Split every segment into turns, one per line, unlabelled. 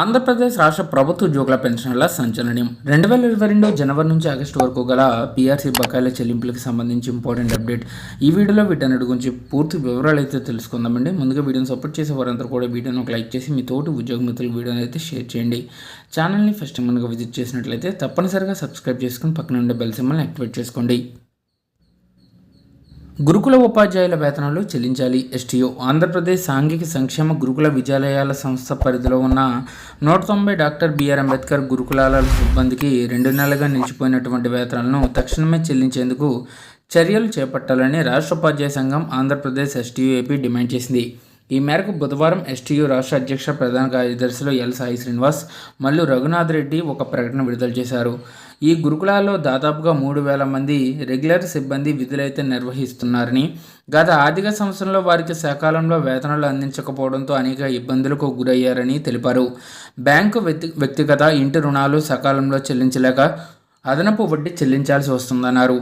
ఆంధ్రప్రదేశ్ రాష్ట్ర ప్రభుత్వ ఉద్యోగుల పెన్షన్ల సంచలనం. రెండు వేల ఇరవై రెండు జనవరి నుంచి ఆగస్టు వరకు గల పీఆర్సీ బకాయిల చెల్లింపులకు సంబంధించి ఇంపార్టెంట్ అప్డేట్. ఈ వీడియోలో వీటన్నిటి గురించి పూర్తి వివరాలు అయితే తెలుసుకుందామండి. ముందుగా వీడియోని సపోర్ట్ చేసే వారందరూ కూడా వీడియోని ఒక లైక్ చేసి మీ తోటి ఉద్యోగ మిత్రులు వీడియోని అయితే షేర్ చేయండి. ఛానల్ని ఫస్ట్ మనగా విజిట్ చేసినట్లయితే తప్పనిసరిగా సబ్స్క్రైబ్ చేసుకుని పక్కన ఉండే బెల్ సింబల్ని యాక్టివేట్ చేసుకోండి. గురుకుల ఉపాధ్యాయుల వేతనాలు చెల్లించాలి. ఎస్టీఓ ఆంధ్రప్రదేశ్ సాంఘిక సంక్షేమ గురుకుల విద్యాలయాల సంస్థ పరిధిలో ఉన్న నూట తొంభై డాక్టర్ బిఆర్ అంబేద్కర్ గురుకులాల సిబ్బందికి రెండు నెలలుగా నిలిచిపోయినటువంటి వేతనాలను తక్షణమే చెల్లించేందుకు చర్యలు చేపట్టాలని రాష్ట్ర ఉపాధ్యాయ సంఘం ఆంధ్రప్రదేశ్ ఎస్టీఓ ఏపీ డిమాండ్ చేసింది. ఈ మేరకు బుధవారం ఎస్టీయూ రాష్ట్ర అధ్యక్ష ప్రధాన కార్యదర్శులు ఎల్ సాయి శ్రీనివాస్ మల్లు రఘునాథ్ రెడ్డి ఒక ప్రకటన విడుదల చేశారు. ఈ గురుకులాల్లో దాదాపుగా మూడు వేల మంది రెగ్యులర్ సిబ్బంది విధులైతే నిర్వహిస్తున్నారని గత ఆర్థిక సంవత్సరంలో వారికి సకాలంలో వేతనాలు అందించకపోవడంతో అనేక ఇబ్బందులకు గురయ్యారని తెలిపారు. బ్యాంకు వ్యక్తి వ్యక్తిగత ఇంటి రుణాలు సకాలంలో చెల్లించలేక అదనపు వడ్డీ చెల్లించాల్సి వస్తుందన్నారు.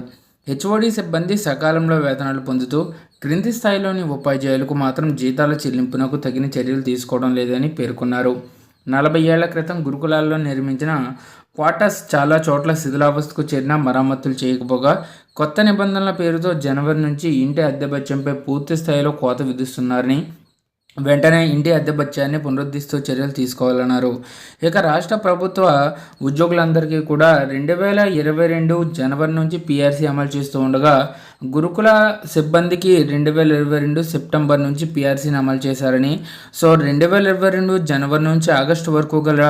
హెచ్ఓడి సిబ్బంది సకాలంలో వేతనాలు పొందుతూ క్రింది స్థాయిలోని ఉపాధ్యాయులకు మాత్రం జీతాల చెల్లింపునకు తగిన చర్యలు తీసుకోవడం లేదని పేర్కొన్నారు. నలభై ఏళ్ళ క్రితం గురుకులాల్లో నిర్మించిన క్వార్టర్స్ చాలా చోట్ల శిథిలావస్థకు చేరిన మరమ్మతులు చేయకపోగా కొత్త నిబంధనల పేరుతో జనవరి నుంచి ఇంటి అద్దె బత్యంపై పూర్తి స్థాయిలో కోత విధిస్తున్నారని వెంటనే ఇంటి అద్దె బత్యాన్ని చర్యలు తీసుకోవాలన్నారు. ఇక రాష్ట్ర ప్రభుత్వ ఉద్యోగులందరికీ కూడా రెండు వేల ఇరవై రెండు జనవరి నుంచి పీఆర్సీ అమలు చేస్తూ ఉండగా గురుకుల సిబ్బందికి రెండు వేల ఇరవై రెండు సెప్టెంబర్ నుంచి పీఆర్సీని అమలు చేశారని. సో రెండు వేల ఇరవై రెండు జనవరి నుంచి ఆగస్టు వరకు గల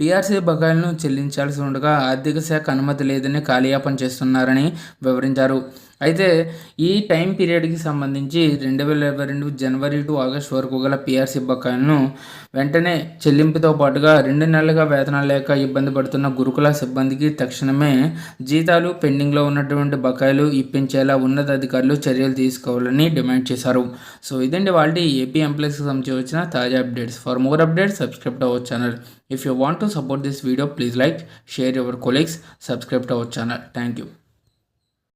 పీఆర్సీ బకాయిలను చెల్లించాల్సి ఉండగా ఆర్థిక శాఖ అనుమతి లేదని కాలయాపన చేస్తున్నారని వివరించారు. అయితే ఈ టైం పీరియడ్కి సంబంధించి రెండు వేల ఇరవై రెండు జనవరి టు ఆగస్ట్ వరకు గల పిఆర్సీ బకాయిలను వెంటనే చెల్లింపుతో పాటుగా రెండు నెలలుగా వేతనాలు లేక ఇబ్బంది పడుతున్న గురుకుల సిబ్బందికి తక్షణమే జీతాలు పెండింగ్లో ఉన్నటువంటి బకాయిలు ఇప్పించేలా ఉన్నతాధికారులు చర్యలు తీసుకోవాలని డిమాండ్ చేశారు. సో ఇదండి వాళ్ళ ఏపీ ఎంప్లాయీస్కి సంబంధించి వచ్చిన తాజా updates. For more updates subscribe to our channel if you want to support this video please like share your colleagues subscribe to our channel thank you